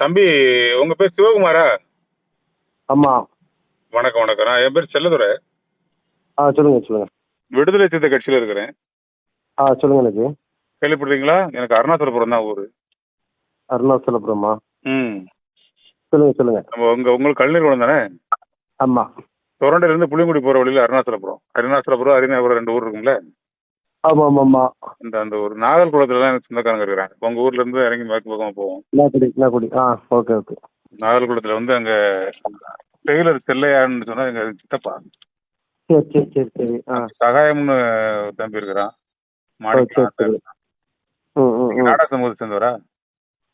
தம்பி உங்க பேர் சிவகுமாரா? ஆமாம் வணக்கம் வணக்கம். நான் என் பேர் செல்லதுரை. ஆ சொல்லுங்கள் சொல்லுங்கள் விடுதலை சித்த கட்சியில் இருக்கிறேன். ஆ சொல்லுங்கள் எனக்கு. கேள்விப்படுறீங்களா எனக்கு அருணாச்சலபுரம் தான் ஊர். அருணாச்சலபுரமா? ம். சொல்லுங்கள் சொல்லுங்கள் நம்ம உங்க உங்களுக்கு கலைஞர் குளம் தானே? ஆமாம் தொரண்டையிலேருந்து புளியங்குடி போகிற வழியில் அருணாச்சலபுரம். அருணாச்சலபுரம் அரிநாபுரம் ரெண்டு ஊர் இருக்குங்களே ஆமாம் ஆமாம் ஆமாம் இந்த அந்த ஒரு நாகல் குளத்துல தான் எனக்கு சொந்தக்காரங்க இருக்கிறாங்க. உங்க ஊர்ல இருந்து இறங்கி மேற்கு பக்கமாக போவோம். நாக்குடி நாக்குடி ஆ ஓகே ஓகே நாகல் குளத்துல வந்து அங்க டெய்லர் செல்லையான்னு சொன்னா எங்க சித்தப்பா. சரி சரி சரி சரி. ஆ. சகாயம்னு ஒரு தம்பி இருக்கிறான். ஓ சரி சரி. ம் ம் ம் நாடா சமூகத்தை சேர்ந்தவரா?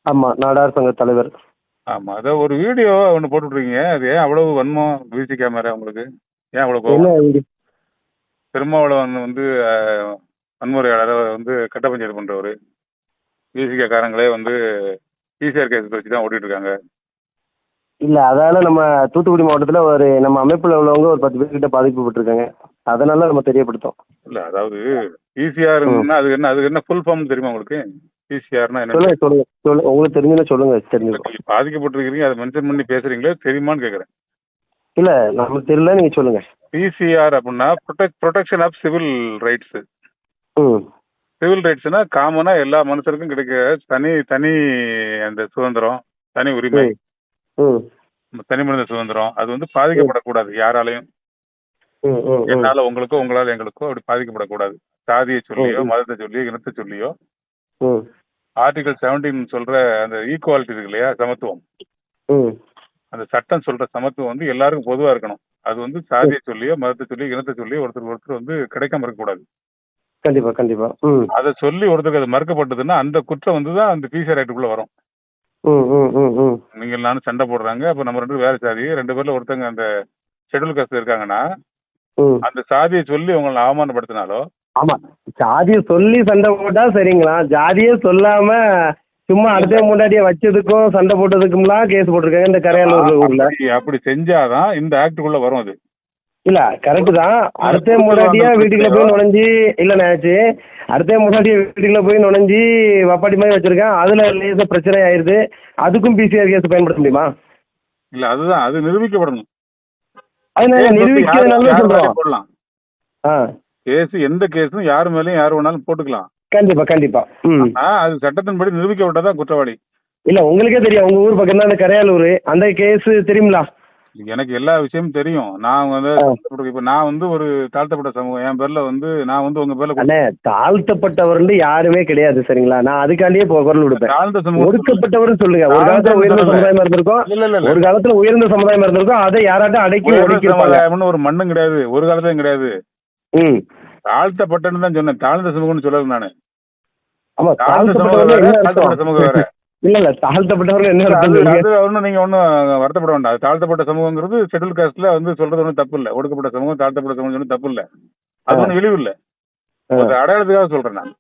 ஆமாம் நாடார் சங்க தலைவர். ஆமா அத ஒரு வீடியோ ஒன்று போட்டுட்ருக்கீங்க அது ஏன் அவ்வளவு வன்மம் விசி கேமரா உங்களுக்கு? ஏன் அவ்வளவு கோவம் என்ன இது? திருமாவளவன் வந்து அஹ், வன்முறையாளரை வந்து கட்ட பஞ்சாயத்து பண்றவரு விசிகே காரங்களே வந்து பிசிஆர் கேஸ் வச்சு தான் ஓட்டிட்டு இருக்காங்க இல்லை அதால நம்ம தூத்துக்குடி மாவட்டத்தில் ஒரு நம்ம அமைப்பில் உள்ளவங்க ஒரு பத்து பேர்கிட்ட பாதிக்கப்பட்டிருக்காங்க அதனால நம்ம தெரியப்படுத்தோம் இல்ல அதாவது பிசிஆர்னா அது என்ன அதுக்கு என்ன ஃபுல் ஃபார்ம் தெரியுமா உங்களுக்கு? பிசிஆர்னா என்ன? சொல்லுங்க சொல்லுங்க சொல்லுங்க. உங்களுக்கு தெரிஞ்சுன்னா சொல்லுங்க தெரிஞ்சுக்கோ. நீங்க பாதிக்கப்பட்டிருக்கிறீங்க அதை மென்ஷன் பண்ணி பேசுறீங்களே தெரியுமான்னு கேக்குறேன். இல்லை நமக்கு தெரியல நீங்கள் சொல்லுங்க. பிசிஆர் அப்படின்னா protect protection of civil rights civil ரைட்ஸ்னா காமனா எல்லா மனுஷருக்கும் கிடைக்கிற தனி தனி அந்த சுதந்திரம் தனி உரிமை. தனி மனித சுதந்திரம். அது வந்து பாதிக்கப்படக்கூடாது யாராலையும். என்னால உங்களுக்கோ உங்களால எங்களுக்கோ அப்படி பாதிக்கப்படக்கூடாது. சாதியை சொல்லியோ. மதத்தை சொல்லியோ இனத்தை சொல்லியோ. ஆர்டிகல் செவன்டீன் சொல்ற அந்த ஈக்குவாலிட்டி இருக்கு இல்லையா சமத்துவம். அந்த சட்டம் சொல்ற சமத்துவம் வந்து எல்லாருக்கும் பொதுவா இருக்கணும். அது வந்து சாதியை சொல்லியோ மதத்தை சொல்லியோ இனத்தை சொல்லியோ ஒருத்தர் ஒருத்தர் வந்து கிடைக்காம இருக்கக்கூடாது. கண்டிப்பா கண்டிப்பா. ம். அதை சொல்லி ஒருத்தருக்கு அது மறுக்கப்பட்டதுன்னா அந்த குற்றம் வந்து தான் அந்த பிசிஆர் ஆக்டுக்குள்ள வரும். நீங்க நானும் சண்டை போடுறாங்க. அப்ப நம்ம ரெண்டு பேரும் வேற சாதி ரெண்டு பேர்ல ஒருத்தங்க அந்த ஷெட்யூல் காஸ்ட் இருக்காங்கன்னா அந்த சாதியை சொல்லி உங்களை அவமானப்படுத்தினாலோ? ஆமா. ஜாதியை சொல்லி சண்டை போட்டா சரிங்களா? ஜாதியே சொல்லாம சும்மா அடுத்த முன்னாடியே வச்சதுக்கும் சண்டை போட்டதுக்கும்லாம் கேஸ் போட்டிருக்காங்க இந்த கரையாளூர் ஊர்ல. அப்படி செஞ்சாதான் இந்த ஆக்டுக்குள்ள வரும் அது. இல்ல கரெக்ட் தான். அடுத்த முன்னாடியே வீட்டுக்குள்ள போய் நுழைஞ்சு இல்ல நினைச்சு அடுத்த முன்னாடியே வீட்டுக்குள்ள போய் நுழைஞ்சு வப்பாட்டி மாதிரி வச்சிருக்கேன். அதுல லேசா பிரச்சனை ஆயிருது. அதுக்கும் பிசிஆர் கேஸ் பயன்படுத்த முடியுமா? இல்ல அதுதான். அது நிரூபிக்கப்படணும். அது நிரூபிக்கிறதுனால சொல்றோம். போடலாம்? கேஸ் எந்த கேஸும் யார் மேலயும் யார் வேணாலும் போட்டுக்கலாம். கண்டிப்பா கண்டிப்பா. அது சட்டத்தின்படி நிரூபிக்கப்பட்டதான் குற்றவாளி. இல்ல உங்களுக்கே தெரியும். உங்க ஊர் பக்கம் தான் அந்த கரையாலூர். அந்த கேஸ் தெரியுங்களா எனக்கு எல்லா விஷயமும் தெரியும். நான் வந்து. இப்ப நான் வந்து ஒரு தாழ்த்தப்பட்ட சமூகம். என் பேர்ல வந்து நான் வந்து உங்க பேர்ல அண்ணே தாழ்த்தப்பட்டவர்னு யாருமே கிடையாது சரிங்களா? நான் அதுக்காண்டியே குரல் விடுப்பேன் தாழ்ந்த சமூகம். ஒடுக்கப்பட்டவர்னு சொல்லுங்க. ஒரு காலத்துல உயர்ந்த சமுதாயமா இருந்திருக்கும். இல்ல இல்ல இல்ல. ஒரு காலத்துல உயர்ந்த சமுதாயமா இருந்திருக்கும். அதை யாராட்டும் அடக்கி ஒடுக்கிருப்பாங்க ஒரு மண்ணும் கிடையாது. ஒரு காலத்துலயும் கிடையாது. ம். தாழ்த்தப்பட்டன்னு தான் சொன்னேன். தாழ்ந்த சமூகம்னு சொல்லல நானு. ஆமா தாழ்த்தப்பட்ட சமூகம் வேற. இல்ல இல்ல தாழ்த்தப்பட்டவர்கள் என்ன அது ஒன்றும் நீங்க ஒன்றும் வருத்தப்பட வேண்டாம். தாழ்த்தப்பட்ட சமூகங்கிறது ஷெட்யூல் காஸ்ட்ல வந்து சொல்றது ஒன்றும் தப்பு இல்லை. ஒடுக்கப்பட்ட சமூகம் தாழ்த்தப்பட்ட சமூகம் ஒன்றும் தப்பு இல்லை. அது ஒன்றும் இழிவு இல்லை. ஒரு அடையாளத்துக்காக சொல்றேன் நான்.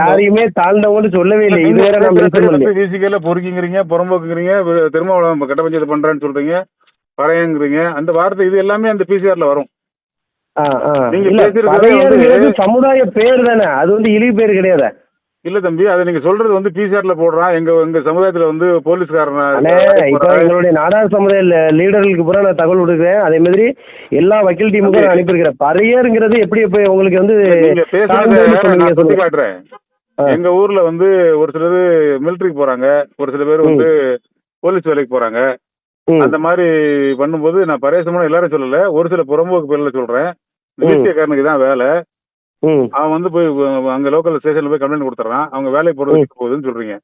யாரையுமே தாழ்ந்தவங்கன்னு சொல்லவே இல்லை மென்ஷன் பண்ணல. விசிக்கையில பொறுக்கிங்கிறீங்க புறம்போக்குங்கிறீங்க திருமாவளவன் கட்ட பஞ்சாயத்து பண்றேன்னு சொல்றீங்க பறையங்கிறீங்க அந்த வார்த்தை இது எல்லாமே அந்த பிசிஆர்ல வரும். சமுதாய பேர் தானே. அது வந்து இழிவு பேர் கிடையாது. இல்ல தம்பி அதை நீங்க சொல்றது வந்து பிசிஆர்ல போடுறான் எங்க எங்க சமுதாயத்துல வந்து போலீஸ்காரன் இப்போ எங்களுடைய நாடார் சமுதாய லீடர்களுக்கு பூரா நான் தகவல் கொடுக்குறேன். அதே மாதிரி எல்லா வக்கீல் டீமுக்கும் நான் அனுப்பியிருக்கிறேன். பறையருங்கிறது எப்படி இப்போ உங்களுக்கு வந்து காட்டுறேன். எங்க ஊர்ல வந்து ஒரு சிலர் மிலிட்டரிக்கு போறாங்க. ஒரு சில பேர் வந்து போலீஸ் வேலைக்கு போறாங்க. அந்த மாதிரி பண்ணும்போது நான் பரேசமான எல்லாரும் சொல்லல. ஒரு சில புறம்போக்கு பேர்ல சொல்றேன். ம். வீசியக்காரனுக்கு தான் வேலை. அவன் வந்து போய் அங்க லோக்கல் ஸ்டேஷன்ல போய் கம்ப்ளைண்ட் கொடுத்துறான் அவங்க வேலைக்கு போறது ம். கெட்டு போகுதுன்னு சொல்றீங்க.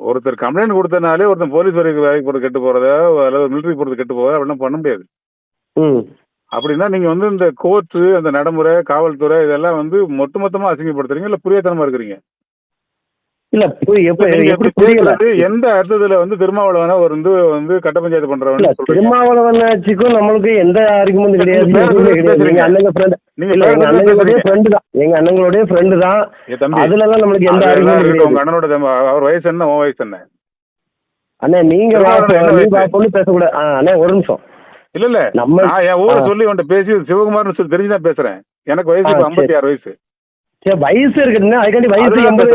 ஒருத்தர் கம்ப்ளைண்ட் கொடுத்தனாலே ஒருத்தன் போலீஸ் வேலைக்கு வேலைக்கு போறது கெட்டு போறதோ அல்லது மிலிட்டரி போறது கெட்டு போறதோ அப்படிலாம் பண்ண முடியாது. அப்படின்னா நீங்க வந்து இந்த கோர்ட்டு அந்த நடைமுறை காவல்துறை இதெல்லாம் வந்து மொத்த மொத்தமா அசிங்கப்படுத்துறீங்க இல்ல புரியத்தனமா இருக்கிறீங்க இல்ல எப்படி புரியல. எந்த அர்த்தத்துல வந்து திருமாவளவன ஒரு வந்து வந்து கட்ட பஞ்சாயத்து இல்ல பண்றவன் சொல்றீங்க? திருமாவளவன் ஆட்சிக்கும் நம்மளுக்கு எந்த ஆர்குமெண்ட் கிடையாது. எங்க அண்ணங்க ஃப்ரெண்ட் இல்ல எங்க அண்ணங்களுடைய. ஃப்ரெண்டு தான். எங்க அண்ணங்களுடைய ஃப்ரெண்டு தான். அதுல எல்லாம் நம்மளுக்கு எந்த ஆர்குமெண்ட். கிடையாது. உங்க அண்ணனோட அவர் வயசு என்ன உன் வயசு என்ன? அண்ணே நீங்க பொண்ணு பேசக்கூடாது. அண்ணே ஒரு நிமிஷம். இல்ல இல்ல. நம்ம என் ஊரை. சொல்லி உன்ட்ட பேசி சிவகுமார்னு சொல்லி தெரிஞ்சுதான் பேசுறேன். எனக்கு வயசு. ஐம்பத்தி ஆறு வயசு. சரி வயசு இருக்குதுங்க அதுக்காண்டி வயசு எண்பது.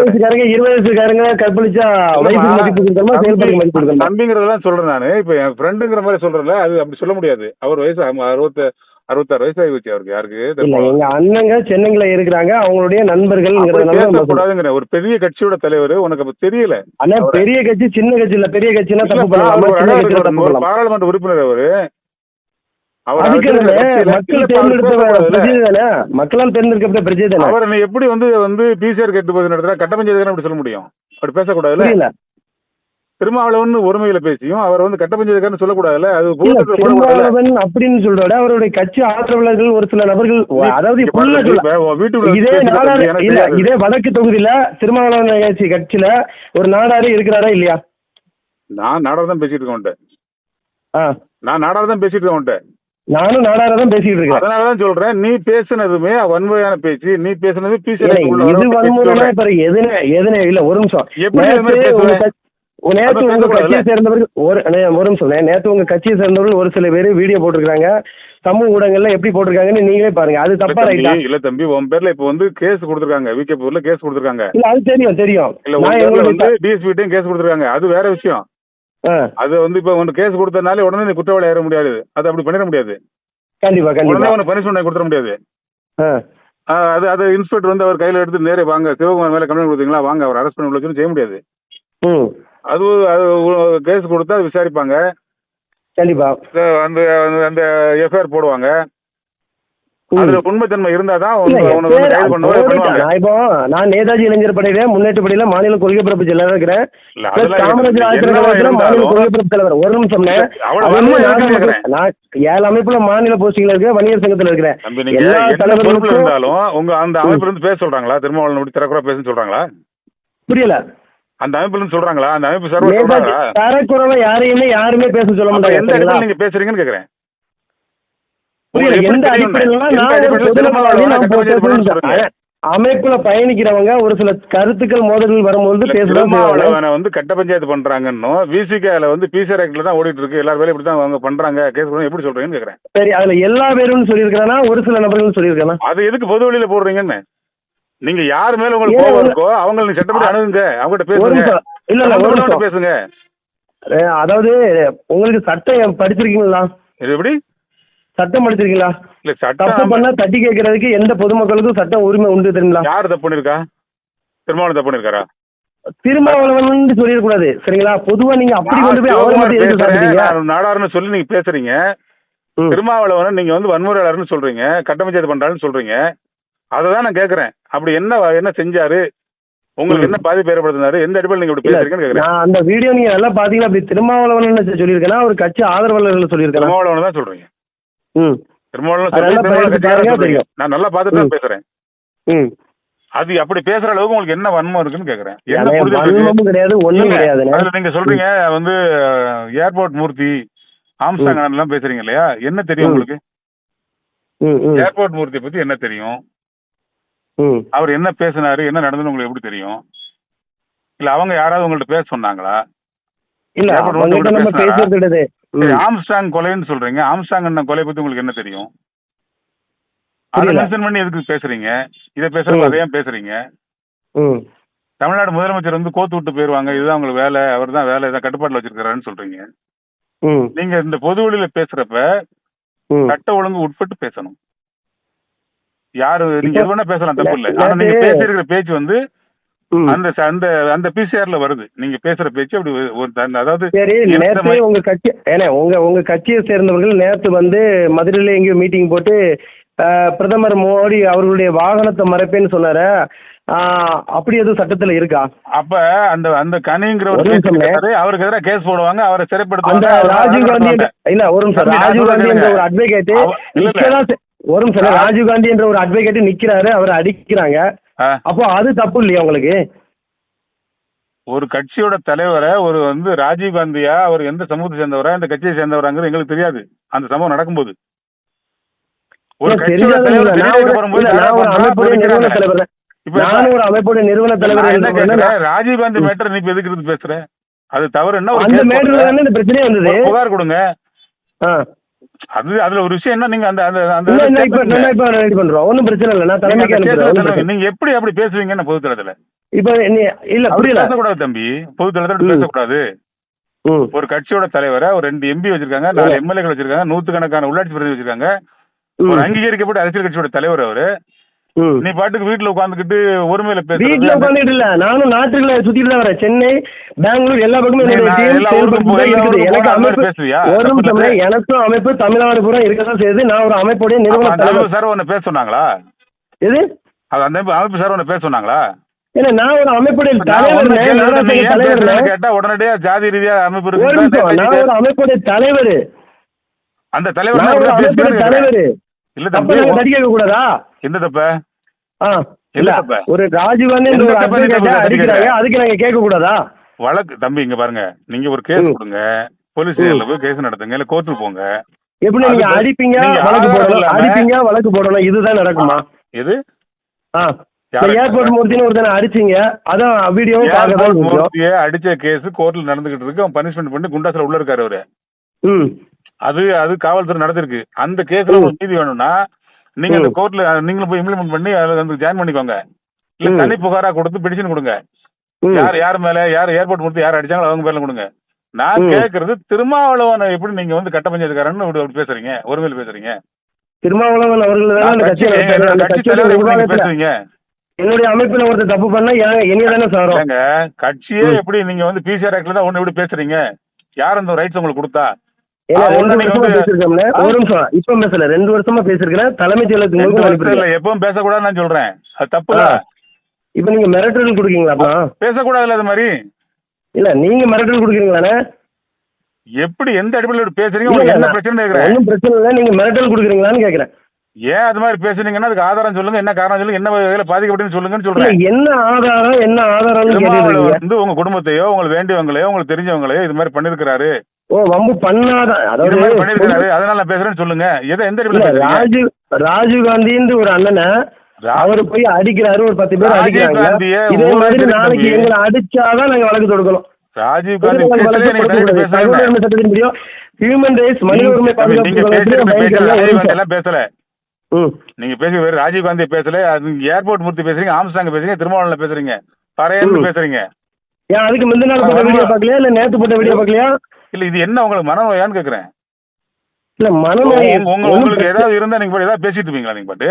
வயசுக்காரங்க இருபது வயசுக்காரங்க கற்பழிச்சா வயசுக்கு மதிப்பு கொடுக்கணுமா? செயல்பாடுக்கு மதிப்பு கொடுக்கணுமா? தம்பிங்கிறதெல்லாம் சொல்றேன் நானு. இப்ப என் ஃப்ரெண்டுங்கிற மாதிரி சொல்றேன்ல அது அப்படி சொல்ல முடியாது. அவர் வயசு அறுபத்து அறுபத்தாறு வயசு ஆகி அவருக்கு. யாருக்கு? எங்க அண்ணங்க சென்னையில இருக்கிறாங்க. அவங்களுடைய சொல்றோம். பேசக்கூடாதுங்கிற ஒரு பெரிய கட்சியோட தலைவர் உனக்கு அப்ப தெரியல. அண்ணா பெரிய கட்சி சின்ன கட்சி இல்ல. பெரிய கட்சினா பாராளுமன்ற உறுப்பினர் அவரு. மக்களால் தேர்ந்தெடுக்கப்பட்ட பிரஜை அவர் எப்படி வந்து வந்து பிசிஆர் கேட்டு போது நடத்துற? கட்டப்பஞ்சாயத்து அப்படி சொல்ல முடியும்? அப்படி பேசக்கூடாதுல்ல? திருமாவளவன் ஒருமையில பேசியும் அவர் வந்து கட்டப்பஞ்சாயத்துக்காரன்னு சொல்லக்கூடாதுல்ல? அது திருமாவளவன் அப்படின்னு சொல்றத அவருடைய கட்சி ஆதரவாளர்கள் ஒரு சில நபர்கள் அதாவது இதே தெரியாது. இதே வடக்கு தொகுதியில திருமாவளவன் கட்சி கட்சியில ஒரு நாடாரு இருக்கிறாரா இல்லையா? நான் நாடார் தான் பேசிட்டு இருக்கேன் நான் நாடார் தான் பேசிட்டு இருக்கேன். நானும் நாடார தான் பேசிட்டு இருக்கேன். அதனாலதான் சொல்றேன் நீ பேசுனதுமே வன்முறையான பேச்சு நீ பேசுனது பிசிஆர் இது வன்முறைனா இப்ப எதுனே எதுனே இல்ல ஒரு நிமிஷம். நேத்து உங்க? கட்சியை சேர்ந்தவர்கள் ஒரு நிமிஷம். நேத்து உங்க கட்சியை சேர்ந்தவர்கள் ஒரு சில பேர் வீடியோ போட்டிருக்காங்க சமூக ஊடகங்கள்ல எப்படி போட்டிருக்காங்கன்னு நீங்களே பாருங்க. அது தப்பா ரைட்டா? இல்ல தம்பி உன் பேர்ல இப்ப வந்து கேஸ் கொடுத்திருக்காங்க. விகே ஊர்ல கேஸ் கொடுத்திருக்காங்க. இல்ல அது தெரியும் தெரியும். இல்ல உன் பேர்ல வந்து டிஎஸ்பிட்டையும் கேஸ் கொடுத்திருக்காங்க. அது வேற விஷயம். அது வந்து இப்ப உனக்கு கேஸ் கொடுத்தனாலே உடனே நீ குற்றவாளி ஆயிட முடியாது. அது அப்படி பண்ணிட முடியாது. கண்டிப்பா உடனே கண்டிப்பா. உனக்கு பனிஷ்மெண்ட் கொடுத்துட முடியாது. அது அது இன்ஸ்பெக்டர் வந்து அவர் கையில எடுத்து நேரே வாங்க. சிவகுமார் மேல கம்ப்ளைண்ட் கொடுத்தீங்களா? வாங்க அவர் அரெஸ்ட் பண்ணி உள்ள செய்ய முடியாது. அது கேஸ் கொடுத்தா அது விசாரிப்பாங்க. கண்டிப்பா. அந்த அந்த- எஃப்ஐஆர் போடுவாங்க. அதுல உண்மைத்தன்மை இருந்தாதான் இப்போ நான் நேதாஜி இளைஞர் படையில முன்னேற்ற படையில மாநில கொள்கை இருக்கிறேன். காமராஜர் மாநில கொள்கை பரப்பு தலைவர் ஒரு நிமிஷம் நான் ஏழு அமைப்புல மாநில போஸ்டிங்ல இருக்கிறேன் வன்னியர் சங்கத்துல இருக்கிறேன். எல்லா தலைவர்களுக்கும் இருந்தாலும் உங்க அந்த அமைப்புல இருந்து பேச சொல்றாங்களா? திருமாவளவன் இப்படி திறக்குறா பேசுன்னு சொல்றாங்களா? புரியல. அந்த அமைப்புல சொல்றாங்களா? அந்த அமைப்பு சொல்றாங்களா? தரக்குறவா யாரையுமே யாருமே பேச சொல்ல மாட்டாங்க எந்த? இடத்துல நீங்க பேசுறீங்கன்னு கேக்குறேன். அமைப்புல பயணிக்கிறவங்க ஒரு சில கருத்துக்கள் மோதல்கள் வரும்போது திருமாவளவனை வந்து கட்ட பஞ்சாயத்து பண்றாங்கன்னும் விசிகால வந்து பிசிஆர் ஆக்ட்ல தான் ஓடிட்டு இருக்கு எல்லாரும் வேலையும் இப்படி தான் அவங்க பண்றாங்க கேஸ் பண்ணி எப்படி சொல்றீங்கன்னு கேக்குறேன். சரி அதுல எல்லா பேரும் சொல்லியிருக்கானா ஒரு சில நபர்கள் சொல்லியிருக்கானா அது எதுக்கு பொது வழியில போடுறீங்கன்னு? நீங்க யார் மேல உங்களுக்கு கோவம் இருக்கோ அவங்களை நீங்க சட்டப்படி அணுகுங்க அவங்ககிட்ட பேசுங்க. இல்ல இல்ல ஒரு பேசுங்க. அதாவது உங்களுக்கு சட்டம் படிச்சிருக்கீங்களா? எப்படி? சட்டம் படிச்சிருக்கீங்களா இல்ல தப்பு சட்டம் பண்ணா தட்டி கேட்கறதுக்கு எந்த பொதுமக்களுக்கும் சட்டம் உரிமை உண்டு தெரியுங்களா? யார் தப்பு பண்ணிருக்கா? திருமாவளவன் தப்பு பண்ணிருக்காரா? திருமாவளவன் சொல்லிடக்கூடாது சரிங்களா? பொதுவா நீங்க அப்படி கொண்டு போய் அவர் மட்டும் நான் நாடாருன்னு சொல்லி நீங்க பேசுறீங்க. திருமாவளவனை நீங்க வந்து வன்முறையாளர்னு சொல்றீங்க கட்டமைச்சது பண்றாருன்னு சொல்றீங்க. அதை தான் நான் கேக்குறேன். அப்படி என்ன என்ன செஞ்சாரு? உங்களுக்கு. என்ன பாதிப்பு ஏற்படுத்தினாரு? எந்த அடிப்படையில் நீங்க இப்படி பேசுறீங்கன்னு நான் அந்த வீடியோ நீங்க நல்லா பாத்தீங்கன்னா அப்படி திருமாவளவன் சொல்லியிருக்கேனா ஒரு கட்சி ஆதரவாளர்கள் சொல்லியிருக்கேனா திருமாவளவன் தான் சொல்றீங்க. ம். தெரியும். நான் நல்லா பார்த்துட்டு தான். பேசுறேன். ம். அது அப்படி பேசுற அளவுக்கு உங்களுக்கு என்ன வன்மம் இருக்குன்னு கேக்குறேன். என்ன கிடையாது ஒண்ணும் அதுல நீங்க சொல்றீங்க வந்து ஏர்போர்ட் மூர்த்தி ஆம்ஸ்டாங் எல்லாம் பேசுறீங்க இல்லையா? என்ன தெரியும். உங்களுக்கு? ஏர்போர்ட் மூர்த்தி பத்தி என்ன தெரியும்? அவர் என்ன பேசினாரு என்ன நடந்ததுன்னு உங்களுக்கு எப்படி தெரியும்? இல்ல அவங்க யாராவது உங்கள்ட்ட பேச சொன்னாங்களா? இல்ல? பேசுறது சரி. ஆம்ஸ்டாங் கொலைன்னு சொல்றீங்க. ஆம்ஸ்டாங் அண்ணன் கொலை பத்தி உங்களுக்கு என்ன தெரியும்? அதை. மென்ஷன் பண்ணி எதுக்கு பேசுறீங்க? இதை பேசுறப்ப ம். அதை ஏன் பேசுறீங்க? தமிழ்நாடு முதலமைச்சர் வந்து கோத்து விட்டு போயிருவாங்க. இதுதான் உங்களுக்கு வேலை. அவர் தான் வேலை. இதான் கட்டுப்பாட்டுல வச்சிருக்காருன்னு சொல்றீங்க. நீங்க இந்த பொது வெளியில பேசுறப்ப சட்ட ஒழுங்கு உட்பட்டு பேசணும். யாரு நீங்க எது வேணா பேசலாம் தப்பு இல்ல. ஆனா நீங்க பேசியிருக்கிற பேச்சு வந்து. அந்த அந்த அந்த பிசிஆர்ல வருது. நீங்க பேசுற பேச்சு அப்படி ஒரு- அதாவது சரி மாதிரி- உங்க கட்சி ஏன்னா உங்க உங்க கட்சியை சேர்ந்தவர்கள் நேத்து வந்து மதுரையில எங்கேயோ மீட்டிங் போட்டு பிரதமர் மோடி அவர்களுடைய வாகனத்தை மறைப்பேன்னு சொன்னாரு. அப்படி எதுவும் சட்டத்துல இருக்கா? அப்ப அந்த அந்த கனிங்கிற அவருக்கு எதிராக கேஸ் போடுவாங்க அவரை சிறைப்படுத்துவாங்க. ராஜீவ் காந்தி இல்ல ஒரு நிமிஷம் ராஜீவ் காந்தி என்ற ஒரு அட்வொகேட் ஒரு நிமிஷம் ராஜீவ் காந்தி என்ற ஒரு அட்வொகேட் நிக்கிறாரு அவரை அடிக்கிறாங்க. அப்போ அது தப்பு இல்லையா உங்களுக்கு? ஒரு கட்சியோட தலைவரை ஒரு வந்து ராஜீவ் காந்தியா அவர் எந்த சமூகத்தை சேர்ந்தவரா இந்த கட்சியை சேர்ந்தவராங்கிறது எங்களுக்கு தெரியாது. அந்த சம்பவம் நடக்கும்போது. ஒரு பண்றா, நிறுவன தலைவர் தான். இப்ப நானும் ஒரு அமைப்புடைய நிறுவன தலைவர் நான் என்ன என்ற முறையில கேக்குறேன் ராஜீவ் காந்தி மேட்டர் நீ எதுக்கு பேசுற? அது தவறு என்ன? புகார் கொடுங்க. அது அதுல ஒரு விஷயம் என்ன? நீங்க அந்த அந்த அந்த இப்ப நான் இப்ப ரெடி பண்றோம். ஒன்றும் பிரச்சனை இல்லை. நான் நீங்க தலைமைக்கு அனுப்புறேன் நீங்க எப்படி அப்படி பேசுவீங்கன்னு பொதுத்தளத்துல இப்ப இல்ல புரியல. பேசக்கூடாது தம்பி. பொதுத்தளத்துல. பேசக்கூடாது. ஒரு கட்சியோட தலைவரை ஒரு ரெண்டு எம்பி வச்சிருக்காங்க நாலு எம்எல்ஏக்கள் வச்சிருக்காங்க நூத்துக்கணக்கான உள்ளாட்சி பிரதிநிதி வச்சிருக்காங்க. ஒரு அங்கீகரிக்கப்பட்ட அரசியல் கட்சியோட தலைவர் அவரு. நீ பாட்டுக்கு வீட்டுல உட்காந்துக்கிட்டு ஒருமையில வீட்டுல பேசுறது உட்காந்துட்டு இல்ல. நானும் நாட்டுல சுத்திட்டு தான் வரேன். சென்னை பெங்களூர் எல்லா பக்கமும் எனக்கு அமைப்பு பேசுவியா? ஒரு நிமிஷம். எனக்கும் அமைப்பு தமிழ்நாடு பூரா இருக்கதான் செய்யுது. நான் ஒரு அமைப்புடைய அப்ப நிறுவன அந்த தலைவர். அமைப்பு சார் உன்னை பேச சொன்னாங்களா? எது? அது அந்த அமைப்பு- சார் உன்னை பேச சொன்னாங்களா? ஏன்னா நான் ஒரு அமைப்புடைய தலைவர் கேட்டா உடனடியா ஜாதி ரீதியா அமைப்பு நான் ஒரு அமைப்புடைய தலைவர். அந்த தலைவர் தலைவர். இல்ல தப்ப கேட்க கூடாதா? எந்த தப்ப? ஆ என்ன இல்ல? ஒரு தப்பு அடிக்கிறாங்க? அதுக்கு நாங்க கேட்க கூடாதா? வழக்கு தம்பி இங்க பாருங்க. நீங்க ஒரு கேஸ். கொடுங்க. போலீஸ் ஸ்டேஷன்ல போய் கேஸ் நடத்துங்க. இல்ல கோர்ட்டுக்கு போங்க. எப்படி நீங்க அடிப்பீங்க வழக்கு இல்லாம- அடிப்பீங்க வழக்கு போடணும். இதுதான் நடக்குமா? எது? ஏர்போர்ட் மூர்த்தின்னு ஒருத்தனை அடிச்சீங்க. அதான் தான் ஏர்போர்ட் மூர்த்தியை அடிச்ச கேஸ் கோர்ட்ல நடந்துகிட்டு இருக்கு. அவன் பனிஷ்மெண்ட் பண்ணி குண்டாசுல உள்ள இருக்காரு அவரு. அது அது காவல்துறை நடந்திருக்கு அந்த கேஸ்ல. உங்களுக்கு நீதி வேணும்னா நீங்க அந்த. கோர்ட்ல நீங்களும் போய் இம்ப்ளிமெண்ட் பண்ணி அதுல வந்து ஜாயின் பண்ணிக்கோங்க. இல்ல. தனி புகாரா கொடுத்து பெடிஷன் கொடுங்க. யார் யார் மேல யார் ஏர்போர்ட் மூர்த்தி யார் அடிச்சாங்களோ அவங்க பேர்ல கொடுங்க. நான் ம். கேக்குறது திருமாவளவனை எப்படி நீங்க வந்து கட்ட பஞ்சாயத்துக்காரன்னு அப்படி பேசுறீங்க. ஒருமையில பேசுறீங்க. திருமாவளவன் அவர்கள் பேசுவீங்க என்னுடைய அமைப்புல ஒருத்தர் தப்பு பண்ணா என் என்னைய தானே ஏங்க கட்சியே. எப்படி நீங்க வந்து பிசிஆர் ஆக்ட்ல தான் ஒண்ணு எப்படி பேசுறீங்க? யார் அந்த ரைட்ஸ் உங்களுக்கு கொடுத்தா? ஏன்னா ரெண்டு வருஷமா பேசிருக்கோம்ல? ஒரு நிமிஷம் இப்ப பேசல. ரெண்டு வருஷமா பேசிருக்கிறேன். தலைமைச் செயலகத்துக்கு ரெண்டு முழுக்க வருஷம் அனுப்பிடுறேன். இல்ல எப்பவும் பேசக்கூடாதுன்னு நான் சொல்றேன். அது தப்பு ஆ. இப்ப நீங்க மிரட்டல் கொடுக்கீங்களா அப்பா பேசக்கூடாதுல்ல அது மாதிரி. இல்ல நீங்க மிரட்டல் கொடுக்குறீங்களாண்ணே எப்படி எந்த அடிப்படையில் பேசுறீங்க? உங்களுக்கு என்ன பிரச்சனை கேக்குறேன் ஒன்றும் பிரச்சனை இல்லை. நீங்க மிரட்டல் கொடுக்குறீங்களான்னு கேக்குறேன். ஏன் அது மாதிரி பேசுனீங்கன்னா அதுக்கு ஆதாரம் சொல்லுங்க. என்ன காரணம் சொல்லுங்க. என்ன வகையில பாதிக்கப்பட்டுன்னு சொல்லுங்கன்னு சொல்றேன். என்ன ஆதாரம் என்ன கேட்டுருக்கீங்க வந்து உங்க குடும்பத்தையோ உங்களுக்கு வேண்டியவங்களையோ உங்களுக்கு தெரிஞ்சவங்களையோ இது மாதிரி பண்ணிருக்காரு ஓ வம்பு பண்ணாத இது மாதிரி பண்ணிருக்காரு அதாவது அதனால பேசுறேன்னு சொல்லுங்க. எதை எந்த ராஜீவ் ராஜீவ் காந்தின்ற ஒரு அண்ணனை அவரு போய் அடிக்கிறாரு. ஒரு பத்து பேர் அடிக்கிறாங்க. காந்தியை இதே மாதிரி நாளைக்கு. எங்களை அடிச்சாதான் நாங்க வழக்கு தொடுக்கணும். ராஜீவ் காந்தி சட்டத்தின்படியும் ஹியூமன் ரைட்ஸ் மனித உரிமை பாதுகாப்பு பேசல. நீங்க பேசி வேற ராஜீவ் காந்தி பேசல. ஏர்போர்ட் மூர்த்தி பேசுறீங்க ஆம்ஸ்டாங் பேசுறீங்க திருமாவளவன் பேசுறீங்க. பறையன்னு. பேசுறீங்க. ஏன் அதுக்கு முந்தின நாள் போட்ட. வீடியோ பார்க்கலையா? இல்ல நேத்து போட்ட வீடியோ பார்க்கலையா? இல்ல இது என்ன உங்களுக்கு மனநோயான்னு கேக்குறேன். இல்ல மனநோய் உங்களுக்கு ஏதாவது இருந்தா நீங்க ஏதாவது பேசிட்டு இருப்பீங்களா நீங்க பாட்டு?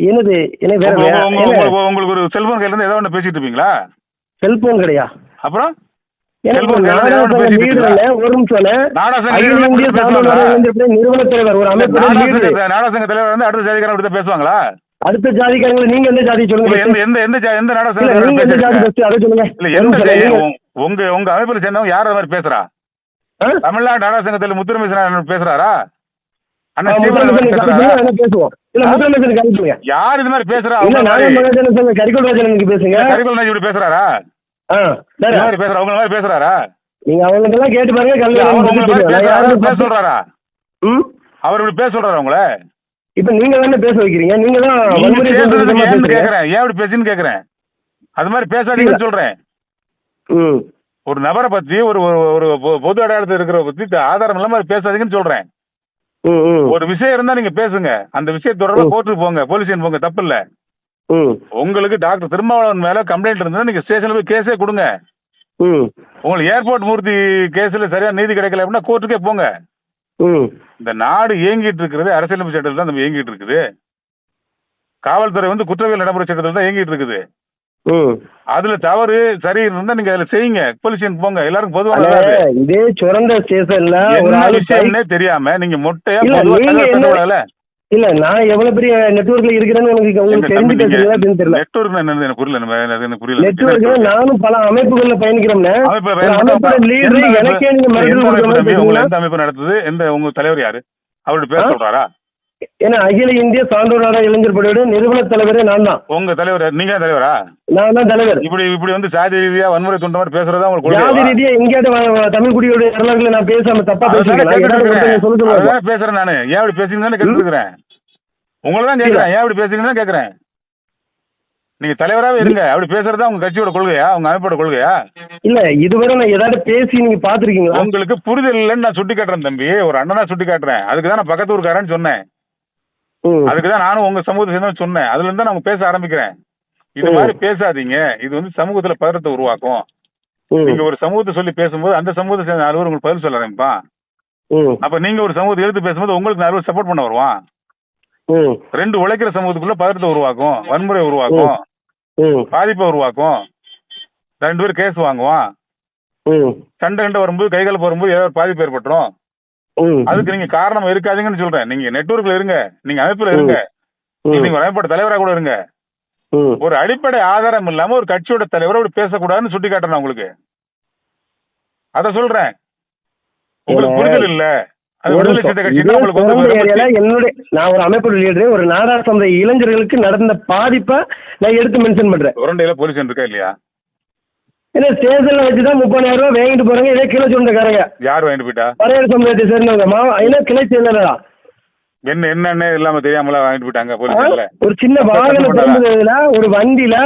என்னது? உங்களுக்கு ஒரு செல்போன் கையில இருந்து ஏதாவது ஒண்ணு பேசிட்டு இருப்பீங்களா? செல்போன் கிடையா? அப்புறம்? நாடாசங்க தலைவர் வந்து அடுத்த ஜாதிக்காரன் பேசுவாங்களா? அடுத்த ஜாதிக்காரங்களை நீங்க எந்த ஜாதி சொல்லுங்க எந்த எந்த எந்த எந்த நாடாசங்க எந்த ஜாதி சொல்லுங்க. உங்க- உங்க அமைப்புல சேர்ந்தவங்க யார் மாதிரி பேசுறா? தமிழ்நாடு நாடாசங்கத்தில் முத்துரமை சீனிவாசன் பேசுறாரா? யார்? இது மாதிரி பேசுறா? அவங்க கரிகோல் ராஜனுக்கு பேசுங்க. கரிகுல் இப்படி பேசுறாரா? பேசுறா உங்க மாதிரி பேசுறாரா? நீங்க அவங்களுக்கு எல்லாம் கேட்டு பாருங்க பேச சொல்றாரா? ம்? அவர் இப்படி பேச சொல்றாரா உங்களை? இப்ப நீங்க தானே பேச வைக்கிறீங்க நீங்க தான். கேக்குறேன்? ஏன் இப்படி பேசுன்னு கேக்குறேன்? அது மாதிரி பேசாதீங்கன்னு சொல்றேன். ம். ஒரு நபரை பத்தி ஒரு ஒரு- பொது அடையாளத்தில் இருக்கிற பத்தி ஆதாரம் இல்லாம பேசாதீங்கன்னு சொல்றேன். ஒரு விஷயம் இருந்தா நீங்க பேசுங்க. அந்த விஷயம் தொடர்பா ம். கோர்ட்டுக்கு போங்க போலீஸ் போங்க தப்பு இல்ல. உங்களுக்கு டாக்டர் திருமாவளவன் மேல கம்ப்ளைண்ட் இருந்தா நீங்க ஸ்டேஷன்ல போய் கேஸே கொடுங்க. உங்களுக்கு ஏர்போர்ட் மூர்த்தி கேஸ்ல சரியா நீதி கிடைக்கல அப்படின்னா கோர்ட்டுக்கே போங்க. இந்த நாடு இயங்கிட்டு இருக்கிறது அரசியலமைப்பு சட்டத்தில் தான் நம்ம இயங்கிட்டு இருக்குது. காவல்துறை வந்து குற்றவியல் நடைமுறை சட்டத்தில் தான் இயங்கிட்டு இருக்குது. அதுல தவறு சரி இருந்தா நீங்க அதுல செய்யுங்க. போலீஸ் ஸ்டேஷன் போங்க. அண்ணே, அதாவது இதே சுரண்ட ஸ்டேஷன்ல என்ன விஷயம்னே தெரியாம நீங்க மொட்டையா இல்ல, பொதுவா நீங்க தகவல் என்ன- பேசக்கூடாதுல்ல? இல்ல நான் எவ்வளவு பெரிய நெட்வொர்க்ல இருக்கிறேன்னு உங்களுக்கு உங்களுக்கு தெரிஞ்சு தெரியல. நெட்வொர்க் எனக்கு புரியல நம்ம- எனக்கு எனக்கு புரியல. நெட்வொர்க்ல network. நானும் பல அமைப்புகள்ல பயணிக்கிறோம்ல அமைப்பு எனக்கே நீங்க? எந்த நடத்துது? எந்த உங்க தலைவர் யாரு? அவர்கிட்ட பேச ஆ? சொல்றாரா? ஏன்னா அகில இந்திய சான்றோர் இளைஞர் படையோட நிறுவன தலைவரே நான் தான். உங்க தலைவர்? நீங்க தலைவரா? நான் தான் தலைவர். இப்படி இப்படி வந்து சாதி ரீதியா வன்முறை தூண்ட மாதிரி பேசுறதா உங்களுக்கு கொள்கையா? ரீதியா எங்கேயாவது தமிழ் குடியோட வரலாறுல நான் பேசாம தப்பா பேசுறேன் பேசுறேன் நானு. ஏன் இப்படி பேசுறீங்கன்னு கேட்டுட்டு இருக்கிறேன் உங்களை தான் கேட்கிறேன். ஏன் இப்படி பேசுறீங்கன்னு கேட்கிறேன். நீங்க தலைவராவே இருங்க. அப்படி பேசுறதா உங்க கட்சியோட கொள்கையா? உங்க அமைப்போட கொள்கையா? இல்ல இதுவரை நான் ஏதாவது பேசி நீங்க பாத்திருக்கீங்களா உங்களுக்கு புரிதல் இல்லைன்னு நான் சுட்டி காட்டுறேன் தம்பி. ஒரு அண்ணனா சுட்டி காட்டுறேன் அதுக்கு தான் நான் பக்கத்து ஊருக்காரன்னு சொன்னேன். ம். அதுக்கு தான் நானும் உங்க சமூகத்தை சேர்ந்து சொன்னேன். அதுல இருந்து நான் பேச ஆரம்பிக்கிறேன். இது. மாதிரி பேசாதீங்க. இது வந்து சமூகத்துல பதறத்தை உருவாக்கும். நீங்க ஒரு சமூகத்தை சொல்லி பேசும்போது அந்த சமூகத்தை சேர்ந்த நாலு பேர் உங்களுக்கு பதில் சொல்ல ஆரம்பிப்பான் அப்ப நீங்க ஒரு சமூகத்தை எடுத்து பேசும்போது உங்களுக்கு நாலு பேர் சப்போர்ட் பண்ண வருவான் ரெண்டு உழைக்கிற சமூகத்துக்குள்ள பதறத்தை உருவாக்கும் வன்முறை உருவாக்கும் பாதிப்பை உருவாக்கும். ரெண்டு பேரும் கேஸ் வாங்குவான். சண்டை கண்டை வரும்போது கைகால் வரும்போது ஏதாவது பாதிப்பு ஏற்பட்டுரும். அதுக்கு நீங்க காரணம் இருக்காதீங்கன்னு சொல்றேன். நீங்க நெட்வொர்க்ல இருங்க. நீங்க அமைப்புல இருங்க. நீங்க அமைப்போட தலைவரா கூட இருங்க. ஒரு அடிப்படை ஆதாரம் இல்லாம ஒரு கட்சியோட தலைவரை அப்படி பேசக்கூடாதுன்னு சுட்டி காட்டுறேன் உங்களுக்கு. அத சொல்றேன். உங்களுக்கு புரிதல் இல்ல. என்னுடைய நான் ஒரு அமைப்பு லீடர் ஒரு நாடார் சமுதாய இளைஞர்களுக்கு நடந்த பாதிப்பை நான் எடுத்து மென்ஷன் பண்றேன். உரண்டையில போலீஸ் இருக்கா இல்லையா? ஏன்னா ஸ்டேஷன்ல வச்சுதான் முப்பதாயிரம் ரூபாய் வாங்கிட்டு போறாங்க. இதே கிளை சொந்தக்காரங்க யார் வாங்கிட்டு போயிட்டா? பறையர் சமுதாயத்தை சேர்ந்தவங்க. மா ஏன்னா கிளை சேர்ந்ததா? என்ன என்னன்னு இல்லாம தெரியாமல வாங்கிட்டு போயிட்டாங்க ஒரு சின்ன வாகனம் திரும்புறதுல ஒரு வண்டியில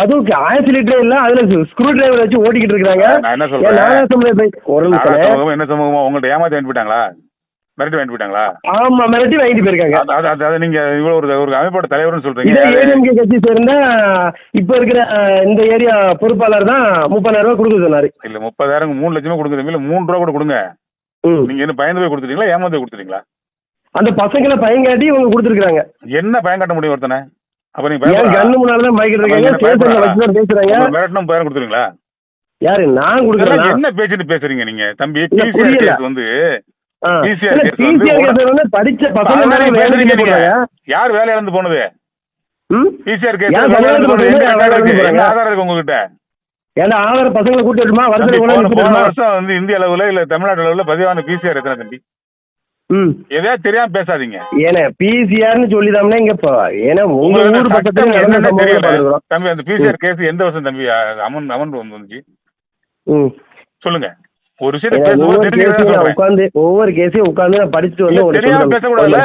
அதுவும் ஆக்சிலேட்டர் இல்ல அதுல ஸ்க்ரூ டிரைவர் வச்சு ஓட்டிக்கிட்டு இருக்காங்க என்ன சொல்றேன்? என்ன சமூகமா உங்கள்ட்ட ஏமாத்தி வாங்கிட்டு போயிட்டாங்களா? மிரட்டி வாங்கிட்டு போயிட்டாங்களா? ஆமா மிரட்டி வாங்கிட்டு போயிருக்காங்க. அது- அது அது- அது நீங்க இவ்வளவு ஒரு ஒரு அமைப்போட தலைவர்னு சொல்றீங்க? ஏடிஎம்கே கட்சி சேர்ந்த இப்ப இருக்கிற இந்த ஏரியா பொறுப்பாளர் தான் முப்பதாயிரம் ரூபாய் கொடுக்க சொன்னாரு. இல்ல முப்பதாயிரம் மூணு லட்சமா கொடுக்குறீங்க இல்ல மூணு ரூபா கூட கொடுங்க. நீங்க என்ன பயந்து போய் கொடுத்துட்டீங்களா? ஏமாந்து போய் கொடுத்துட்டீங்களா? அந்த பசங்களை பயங்காட்டி இவங்க கொடுத்துருக்காங்க என்ன பயம் காட்ட முடியும் ஒருத்தனை? அப்ப நீங்க? கண்ணு முன்னாலதான் பயக்கிட்டு இருக்காங்க தான் பேசுறாங்க. மிரட்டணும் பயம் கொடுத்துருங்களா யாரு? நான் கொடுக்குறேன்? என்ன பேசிட்டு பேசுறீங்க நீங்க? தம்பி வந்து. படிச்ச பசங்க யார் வேலை இழந்து போனது? PCR case? ஆதாரம் இருக்கு? உங்ககிட்ட? ஏன்னா ஆதார பசங்களை கூட்டி வருமா தம்பி, வருஷத்துல போன கூட போன வருஷம் வந்து இந்திய அளவுல இல்ல தமிழ்நாடு அளவுல பதிவான பிசிஆர் எத்தனை தம்பி? ம். எதையாவது தெரியாம பேசாதீங்க. ஏன்னா பிசிஆர்னு சொல்லிதாம்னா இங்க ஏன்னா உங்க ஊர் பக்கத்துல தெரியல. பார்த்துக்கிறோம் தம்பி அந்த பிசிஆர் கேஸ் எந்த வருஷம் தம்பி? அமன் அமன் வந்துச்சு சொல்லுங்க. ஒரு விஷயத்தை உட்காந்து ஒவ்வொரு கேஸையும் உட்காந்து நான் படிச்சுட்டு வந்து தெரியாம. பேசக்கூடாதுல்ல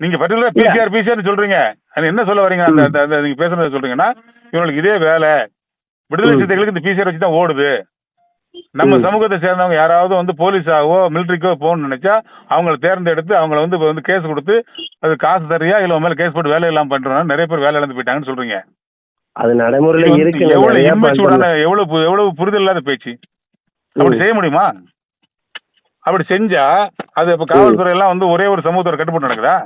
நீங்க பர்டிகுலர். பிசிஆர் பிசிஆர் சொல்றீங்க அது என்ன சொல்ல வரீங்க அந்த அந்த- நீங்க பேசுறது சொல்றீங்கன்னா இவங்களுக்கு இதே வேலை விடுதலை. சிறுத்தைகளுக்கு இந்த பிசிஆர் வச்சு தான் ஓடுது நம்ம. சமூகத்தை சேர்ந்தவங்க யாராவது வந்து போலீஸாவோ மிலிட்டரிக்கோ போகணும்னு நினைச்சா அவங்கள தேர்ந்தெடுத்து அவங்கள வந்து இப்ப வந்து கேஸ் கொடுத்து அது காசு தரியா இல்ல மேல கேஸ் போட்டு வேலை இல்லாம பண்றோம் நிறைய பேர் வேலை இழந்து போயிட்டாங்கன்னு சொல்றீங்க அது நடைமுறையில இருக்கு எவ்வளவு. எவ்வளவு எவ்வளவு புரிதல் இல்லாத பேச்சு அப்படி. செய்ய முடியுமா? அப்படி செஞ்சா அது இப்ப காவல்துறை எல்லாம் வந்து ஒரே ஒரு சமூகத்தோட கட்டுப்பட்டு நடக்குதா?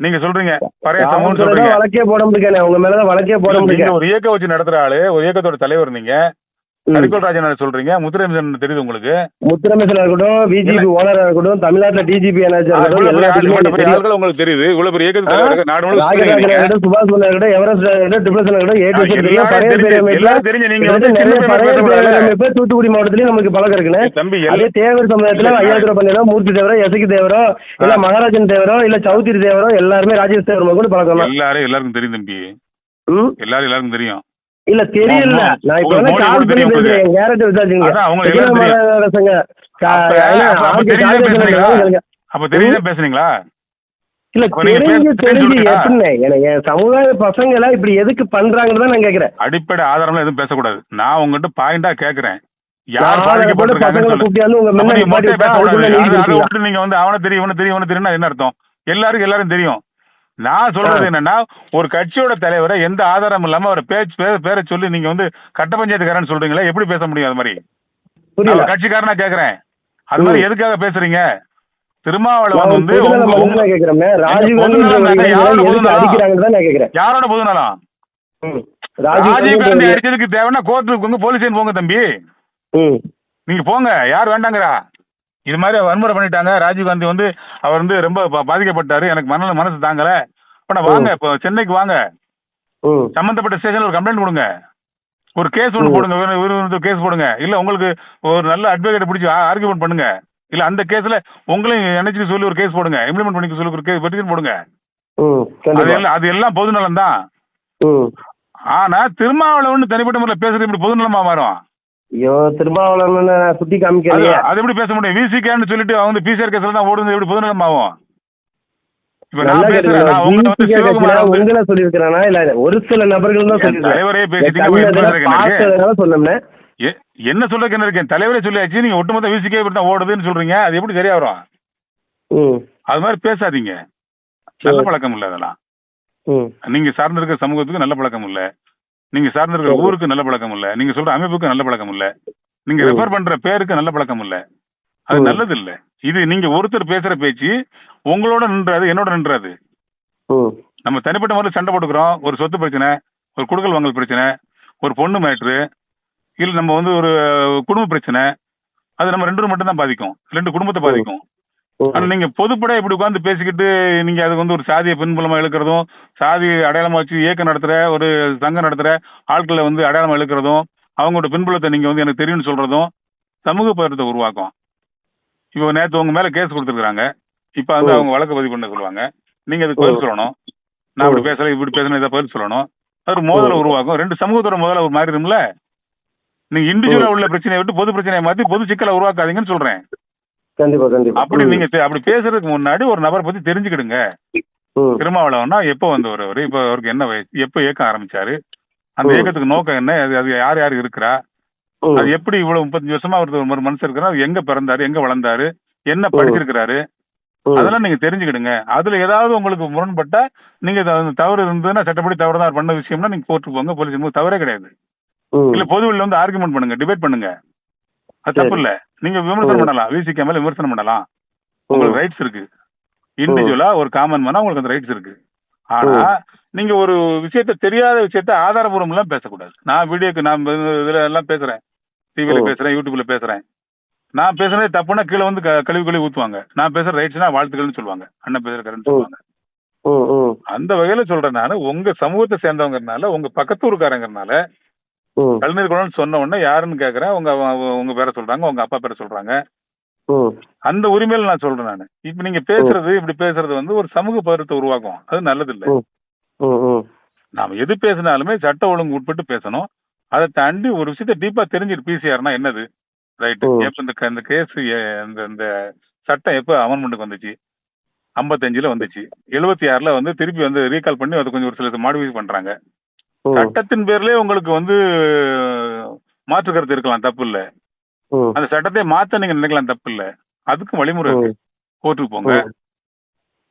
நீங்க சொல்றீங்க. பழைய சமூகம் சொல்றீங்க. வழக்கே போட முடியல உங்க மேலதான் வழக்கே போட முடியல. ஒரு இயக்கம் வச்சு நடத்துற ஆளு ஒரு இயக்கத்தோட தலைவர் நீங்க. கரிகோல் ராஜன் சொல்றீங்க முத்துரேசன் தெரியுது உங்களுக்கு? முத்துரமேசனா இருக்கட்டும் பிஜேபி ஓனரா இருக்கட்டும் தமிழ்நாட்டுல டிஜிபி ஆள்கள் உங்களுக்கு தெரியுது. இவ்வளவு பெரிய நாடு சுபாஷ் இருக்கட்டும் எவரெஸ்ட் இருக்கட்டும் தெரிஞ்சு- நீங்க தூத்துக்குடி மாவட்டத்திலயும் நமக்கு பழக்கம் இருக்குன்னு. தம்பி அதே தேவர் சமுதாயத்துல ஐயாயிரம் பண்ணியோ மூர்த்தி தேவரோ எசகி தேவரோ இல்ல மகாராஜன் தேவரோ இல்ல சௌத்ரி தேவரோ எல்லாருமே ராஜேஷ் தேவர் கூட பழக்கம் எல்லாரும் எல்லாருக்கும் தெரியும் தம்பி? எல்லாரும் எல்லாருக்கும் தெரியும். இல்ல தெரியல. நான் இப்ப வந்து கால் பண்ணி பேசுறேன் உங்களுக்கு. கேரக்டர் விசாரிச்சுங்க? அப்ப- தெரிஞ்சுதான் பேசுறீங்களா? இல்ல தெரிஞ்சு தெரிஞ்சு. எப்படின்னு எனக்கு என் சமுதாய பசங்க எல்லாம் இப்படி எதுக்கு பண்றாங்கன்னு தான் நான் கேக்குறேன். அடிப்படை ஆதாரம்லாம் எதுவும் பேசக்கூடாது. நான் உங்ககிட்ட பாயிண்டா கேக்குறேன். பசங்களை நீங்க வந்து அவனை தெரியும் இவனை தெரியும் இவனை என்ன அர்த்தம்? எல்லாருக்கும் எல்லாரும் தெரியும். நான் சொல்றது. என்னன்னா ஒரு கட்சியோட தலைவரை எந்த ஆதாரம் இல்லாம அவர் பேச்சு பேர- பேரை சொல்லி நீங்க வந்து கட்ட பஞ்சாயத்துக்காரன்னு சொல்றீங்களா? எப்படி பேச முடியும் அது மாதிரி? கட்சிக்காரனா கேக்குறேன். அது மாதிரி. எதுக்காக பேசுறீங்க? திருமாவளவன் வந்து? யாரோட பொதுநலம்? ராஜீவ் காந்தி அடிச்சதுக்கு தேவைன்னா கோர்ட்டுக்கு போங்க போலீஸ் போங்க தம்பி. நீங்க போங்க. யார் வேண்டாங்கிறா? இது மாதிரி வன்முறை பண்ணிட்டாங்க. ராஜீவ் காந்தி வந்து அவர் வந்து ரொம்ப பாதிக்கப்பட்டாரு. எனக்கு மன மனசு தாங்கல. இப்ப வாங்க இப்போ சென்னைக்கு வாங்க. சம்பந்தப்பட்ட ஸ்டேஷன்ல ஒரு கம்ப்ளைண்ட் கொடுங்க. ஒரு கேஸ் ஒன்று. போடுங்க. ஒரு கேஸ் போடுங்க. இல்ல உங்களுக்கு ஒரு நல்ல அட்வொகேட் பிடிச்சி ஆர்குமெண்ட் பண்ணுங்க. இல்ல அந்த கேஸ்ல உங்களையும் நினைச்சு சொல்லி ஒரு கேஸ் போடுங்க. இம்ப்ளிமெண்ட் பண்ணி சொல்லி ஒரு கேஸ் பெட்டிஷன் போடுங்க. அது எல்லாம் எல்லாம் பொதுநலம் தான் ஆனா திருமாவளவன் தனிப்பட்ட முறையில் பேசுறது இப்படி பொதுநலமா மாறும். ஐயோ திருமாவளவன் அது காமிக்கலையே? அது எப்படி பேச முடியும்? விசிகேன்னு சொல்லிட்டு அவங்க வந்து பிசிஆர் கேஸ்ல தான் ஓடுது எப்படி பொதுநலம் ஆகும் உங்களை இல்ல ஒரு சில நபர்கள் தான் என்ன சொன்னோம்னே சொல்றதுக்கு என்ன இருக்கேன். தலைவரே சொல்லியாச்சு நீங்க ஒட்டுமொத்த இப்படி தான் ஓடுதுன்னு சொல்றீங்க. அது எப்படி சரியா வரும் அது மாதிரி பேசாதீங்க. நல்ல பழக்கம் இல்ல அதெல்லாம். நீங்க சார்ந்திருக்கிற சமூகத்துக்கு நல்ல பழக்கம் இல்ல. நீங்க சார்ந்திருக்கிற சரி. ஊருக்கு நல்ல பழக்கம் இல்ல. நீங்க சொல்ற அமைப்புக்கு நல்ல பழக்கம் இல்ல. நீங்க. ரெஃபர் பண்ற பேருக்கு நல்ல பழக்கம் இல்ல. அது. நல்லது இல்ல. இது நீங்க ஒருத்தர் பேசுற பேச்சு உங்களோட நின்றாது என்னோட நின்றாது. நம்ம தனிப்பட்ட முறையில் சண்டை போட்டுக்கிறோம். ஒரு சொத்து பிரச்சனை ஒரு குடுக்கல் வாங்கல் பிரச்சனை ஒரு பொண்ணு மேட்ரு இல்ல நம்ம வந்து ஒரு குடும்ப பிரச்சனை அது நம்ம ரெண்டு மட்டும் தான் பாதிக்கும். ரெண்டு குடும்பத்தை பாதிக்கும். ஆனா நீங்க பொதுப்பட இப்படி உட்கார்ந்து பேசிக்கிட்டு நீங்க அதுக்கு வந்து ஒரு சாதியை பின்புலமா இழுக்கிறதும் சாதி அடையாளமா வச்சு இயக்கம் நடத்துற ஒரு சங்கம் நடத்துற ஆட்களை வந்து அடையாளமா இழுக்கிறதும் அவங்களோட பின்புலத்தை நீங்க வந்து எனக்கு தெரியும்னு சொல்றதும் சமூக பதட்டத்தை உருவாக்கும். இப்போ நேத்து உங்க மேல கேஸ் கொடுத்துருக்காங்க இப்ப வந்து. அவங்க வழக்கு பதிவு பண்ண சொல்லுவாங்க. நீங்க அதுக்கு பதில். சொல்லணும். நான் இப்படி பேசல இப்படி பேசணும் இதை பதில் சொல்லணும். அது ஒரு மோதலை. உருவாக்கும். ரெண்டு சமூகத்தோட மோதலை ஒரு இருக்கும்ல? நீங்க இண்டிவிஜுவலா உள்ள பிரச்சனையை விட்டு பொது பிரச்சனையை மாத்தி பொது சிக்கலை உருவாக்காதீங்கன்னு சொல்றேன். கண்டிப்பா கண்டிப்பா. அப்படி. நீங்க அப்படி பேசுறதுக்கு முன்னாடி ஒரு நபரை பத்தி தெரிஞ்சுக்கிடுங்க. திருமாவளவன்னா எப்போ வந்தவர் அவரு? இப்போ அவருக்கு என்ன வயசு எப்போ இயக்கம் ஆரம்பிச்சாரு? அந்த. இயக்கத்துக்கு நோக்கம் என்ன? அது அது யார் யார் இருக்கிறா. அது எப்படி இவ்வளவு முப்பத்தஞ்சு வருஷமா ஒருத்தர் ஒரு மனுஷன் இருக்கிறார்? எங்க பிறந்தாரு? எங்க வளர்ந்தாரு? என்ன படிச்சிருக்கிறாரு. அதெல்லாம் நீங்க தெரிஞ்சுக்கிடுங்க. அதுல ஏதாவது உங்களுக்கு முரண்பட்டா நீங்க தவறு இருந்ததுன்னா சட்டப்படி தவறு தான் பண்ண விஷயம்னா நீங்க கோர்ட்டுக்கு போங்க போலீஸ் தவறே கிடையாது. இல்ல பொதுவெளியில வந்து ஆர்குமெண்ட் பண்ணுங்க டிபேட் பண்ணுங்க. அது தப்பு. இல்ல நீங்க விமர்சனம். பண்ணலாம் விசிக்க மேல விமர்சனம் பண்ணலாம். உங்களுக்கு ரைட்ஸ் இருக்கு இண்டிவிஜுவலா ஒரு காமன் மேனா உங்களுக்கு அந்த ரைட்ஸ் இருக்கு ஆனா நீங்க ஒரு விஷயத்த தெரியாத விஷயத்த ஆதாரபூர்வம் எல்லாம் பேசக்கூடாது நான் வீடியோக்கு நான் இது- இதுல எல்லாம் பேசுறேன் டிவில. பேசுறேன் யூடியூப்ல பேசுறேன் நான் பேசுறதே தப்புனா கீழே வந்து கழுவி கழுவி ஊத்துவாங்க நான் பேசுற ரைட்ஸ்னா வாழ்த்துக்கள்னு சொல்லுவாங்க அண்ணன் பேசுற கருன்னு சொல்லுவாங்க. அந்த வகையில சொல்றேன் நானு உங்க சமூகத்தை சேர்ந்தவங்கறனால உங்க பக்கத்தூருக்காரங்கறனால ம். கலைஞர் குணம்னு சொன்ன உடனே யாருன்னு கேக்குறேன். உங்க உங்க பேரை சொல்றாங்க உங்க அப்பா பேரை சொல்றாங்க. அந்த உரிமையில நான் சொல்றேன் நானு. இப்ப நீங்க பேசுறது இப்படி பேசுறது வந்து ஒரு சமூக பருவத்தை உருவாக்கும். அது நல்லது இல்ல. நாம எது பேசினாலுமே சட்ட ஒழுங்கு உட்பட்டு பேசணும். அதை தாண்டி ஒரு விஷயத்த டீப்பா தெரிஞ்சிட்டு பிசிஆர்னா என்னது? ரைட் ம். எப்ப இந்த இந்த கேஸ் இந்த இந்த சட்டம் எப்ப அமெண்ட்மெண்ட்டுக்கு வந்துச்சு? ஐம்பத்தஞ்சுல வந்துச்சு. எழுபத்தி ஆறுல வந்து திருப்பி வந்து ரீகால் பண்ணி அதை கொஞ்சம் ஒரு சில மாடிஃபை பண்றாங்க. சட்டத்தின் பேர்லயே உங்களுக்கு வந்து மாற்று கருத்து இருக்கலாம் தப்பு இல்ல. அந்த சட்டத்தை மாத்த நீங்க நினைக்கலாம் தப்பு இல்ல அதுக்கும் வழிமுறை இருக்கு. கோர்ட்டுக்கு போங்க.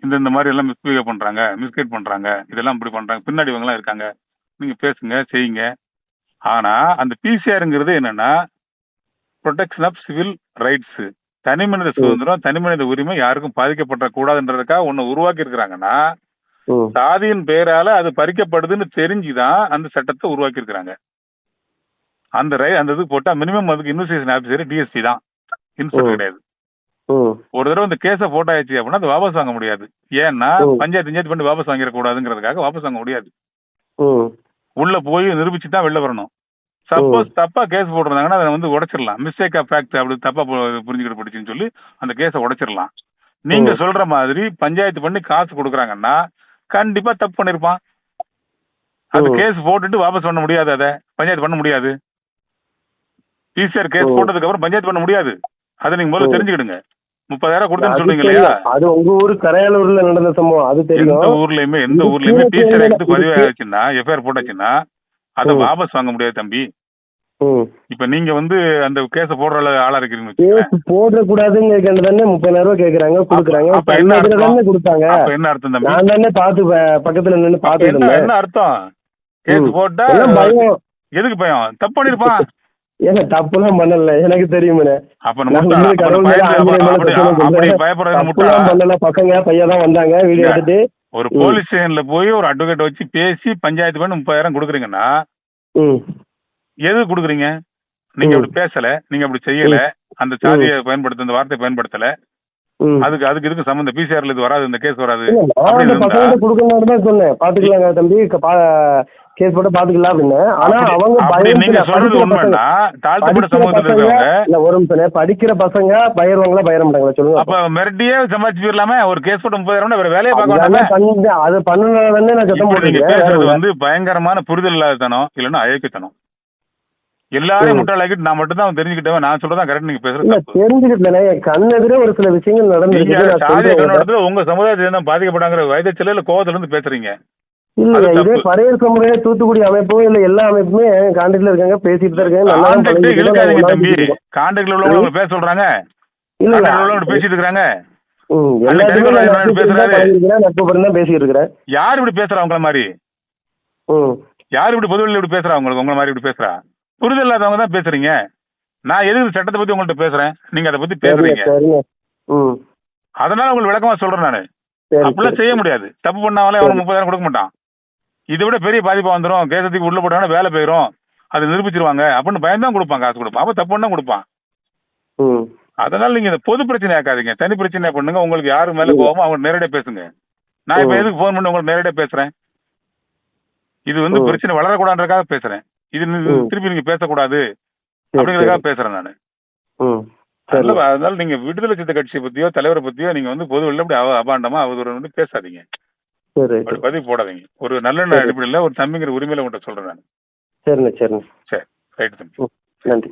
இந்த இந்த மாதிரி எல்லாம் மிஸ்பிஹேவ் பண்றாங்க மிஸ்கைட் பண்றாங்க இதெல்லாம் இப்படி பண்றாங்க. பின்னாடி இவங்க எல்லாம் இருக்காங்க. நீங்க பேசுங்க செய்யுங்க. ஆனா அந்த பிசிஆருங்கிறது என்னன்னா ப்ரொடெக்ஷன் ஆஃப் சிவில் ரைட்ஸ் தனி மனித சுதந்திரம் தனி மனித உரிமை யாருக்கும் பாதிக்கப்பட கூடாதுன்றதுக்காக ஒண்ணு உருவாக்கி இருக்கிறாங்கன்னா. சாதியின் பெயரால அது பறிக்கப்படுதுன்னு தெரிஞ்சுதான் அந்த சட்டத்தை உருவாக்கி இருக்கிறாங்க அந்த ரை அந்த இது போட்டா மினிமம் அதுக்கு இன்வெஸ்டிகேஷன் ஆஃபீஸர் டிஎஸ்பி தான் இன்ஸ்பெக்டர். கிடையாது. ஒரு தடவை இந்த கேஸை போட்டாச்சு அப்படின்னா அது வாபஸ் வாங்க முடியாது ஏன்னா. பஞ்சாயத்து பஞ்சாயத்து பண்ணி வாபஸ் வாங்கிடக்கூடாதுங்கிறதுக்காக வாபஸ் வாங்க முடியாது. உள்ள போய் நிரூபிச்சு தான் வெளில வரணும் சப்போஸ் தப்பா கேஸ் போட்டிருந்தாங்கன்னா அதை வந்து உடைச்சிடலாம் மிஸ்டேக் ஆஃப் ஃபேக்ட் அப்படி தப்பா புரிஞ்சுக்கிட்டு படிச்சுன்னு சொல்லி அந்த கேஸை உடைச்சிடலாம் நீங்க. சொல்ற மாதிரி பஞ்சாயத்து பண்ணி காசு கொடுக்குறாங்கன்னா கண்டிப்பா தப்பு பண்ணிருப்பான் அது. கேஸ் போட்டுட்டு வாபஸ் பண்ண முடியாது அதை பஞ்சாயத்து பண்ண முடியாது பிசிஆர் கேஸ். போட்டதுக்கு அப்புறம் பஞ்சாயத்து பண்ண முடியாது அதை நீங்க முதல்ல. தெரிஞ்சுக்கிடுங்க முப்பதாயிரம் கொடுத்தேன்னு சொல்றீங்க இல்லையா. அது உங்க ஊர் கரையாலூர்ல நடந்த சம்பவம் அது எந்த தெரியும் ஊர்லயுமே எந்த ஊர்லயுமே கீழே பிசிஆர் கீழே எடுத்து பதிவு இருக்கு. ஆச்சுன்னா எஃப்ஐஆர் போட்டாச்சுன்னா அதை. வாபஸ் வாங்க முடியாது தம்பி. இப்ப நீங்க வந்து அந்த கேஸ போடுற ஆளா வச்சுக்கோங்களேன். கேஸ் போட கூடாதுன்னு தானே முப்பதாயிரம் ரூபாய் கேக்குறாங்க கொடுக்குறாங்க. அப்ப என்ன அர்த்தம்? கொடுத்தாங்க. என்ன நான் தானே பார்த்து ப- பக்கத்துல நின்னு பார்த்துட்டு என்ன அர்த்தம்? கேஸ். போட்டா பயம். எதுக்கு பயம்? தப்பு பண்ணிருப்பான். ஏங்க தப்புலாம் பண்ணல. எனக்கு தெரியுமே அப்ப பண்ணல. பசங்க பையன் தான் வந்தாங்க. வீடியோ. எடுத்துட்டு. ஒரு. போலீஸ் ஸ்டேஷன்ல போய் ஒரு அட்வொகேட் வச்சு பேசி பஞ்சாயத்து பண்ணி முப்பதாயிரம் கொடுக்குறீங்கன்னா எது கொடுக்குறீங்க? நீங்க. அப்படி பேசல நீங்க அப்படி செய்யல அந்த சாதியை பயன்படுத்த இந்த வார்த்தையை பயன்படுத்தல. அதுக்கு அதுக்கு இதுக்கு சம்பந்தம் பிசிஆர்ல இது வராது இந்த கேஸ் வராது. அந்த சொன்னேன். பாத்துக்கலாங்க தம்பி கேஸ் போட்டு பாத்துக்கலாம் அப்படின்னு. ஆனா அவங்க நீங்க சொல்றது உண்மைன்னா தாழ்த்தப்பட்ட சமூகத்துல இருக்கவங்க இல்ல ஒரு நிமிஷம் படிக்கிற பசங்க பயிர்வாங்களா பயிர மாட்டாங்களா? சொல்லுங்க. அப்ப மிரட்டியே சமாளிச்சு போயிடலாமே? ஒரு கேஸ் போட்டு முப்பதாயிரம் வேற வேலையை பார்க்க பண்ணி- அது பண்ணனால நான் சத்தம் போட்டுருக்கேன் பேசுறது வந்து பயங்கரமான புரிதல் இல்லாதத்தனம் இல்லைன்னா அழைக்கத்தனம் எல்லாரையும் ம். முட்டாளாக்கிட்டு நான் மட்டும் தான் தெரிஞ்சுக்கிட்டவன். நான் சொல்றதான் கரெக்ட் நீங்க பேசுறது தெரிஞ்சுக்கிட்டேனே என் கண்ணெதிரே ஒரு சில விஷயங்கள் நடந்துருக்கு உங்க சமுதாயத்தை தான் பாதிக்கப்படாங்கிற வயதச்சில இல்ல கோவத்துல இருந்து பேசுறீங்க. இல்ல இதே. பரையர் சமுதாய தூத்துக்குடி அமைப்பும் இல்ல எல்லா அமைப்புமே கான்டாக்ட்ல இருக்காங்க பேசிட்டு தான் இருக்காங்க இருக்கோம். தம்பி. கான்டாக்ட்ல உள்ளவங்க பேச சொல்றாங்க. இல்ல உள்ளவங்க பேசிட்டு இருக்காங்க. பேசிட்டு இருக்கிறேன். யார் இப்படி பேசுறா உங்கள மாதிரி? யார் இப்படி பொதுவெளியில இப்படி பேசுறா உங்களுக்கு? உங்களை மாதிரி இப்படி பேசுறா? புரிதல் இல்லாதவங்க தான் பேசுறீங்க. நான் எதுக்கு இந்த சட்டத்தை பத்தி உங்கள்ட்ட பேசுறேன்? நீங்க அதை பத்தி பேசுறீங்க. அதனால உங்களுக்கு விளக்கமா சொல்றேன் நானு. அப்படிலாம். செய்ய முடியாது. தப்பு பண்ணாமலே அவனுக்கு முப்பதாயிரம் கொடுக்க மாட்டான். இதை விட பெரிய பாதிப்பா வந்துரும். கேசத்துக்கு உள்ள போட்டாங்கன்னா வேலை போயிடும் அது நிரூபிச்சிருவாங்க. அப்படின்னு பயந்தான் கொடுப்பான் காசு கொடுப்பான். அப்ப தப்பு பண்ணா கொடுப்பான். அதனால நீங்க இதை பொது பிரச்சனை ஆக்காதீங்க. தனி பிரச்சனை பண்ணுங்க. உங்களுக்கு யாரு மேல. கோவமோ அவங்க நேரடியா பேசுங்க. நான் இப்ப. எதுக்கு ஃபோன் பண்ணி உங்களுக்கு நேரடியா பேசுறேன்? இது வந்து. பிரச்சனை வளரக்கூடாதுன்றதுக்காக பேசுறேன். இது. திருப்பி நீங்க பேசக்கூடாது அப்படிங்கறதுக்காக. பேசுறேன் நான். அதனால நீங்க விடுதலை சித்த கட்சியை பத்தியோ தலைவரை பத்தியோ நீங்க வந்து பொது வெளில அப்படி அபாண்டமா அவதூறு வந்து பேசாதீங்க. பதிவு போடாதீங்க. ஒரு நல்ல. அடிப்படையில் ஒரு தம்பிங்கிற உரிமையில உங்கள்கிட்ட சொல்றேன் நான். சரிண்ணே சரிண்ணே. சரி ரைட் தம்பி. நன்றி.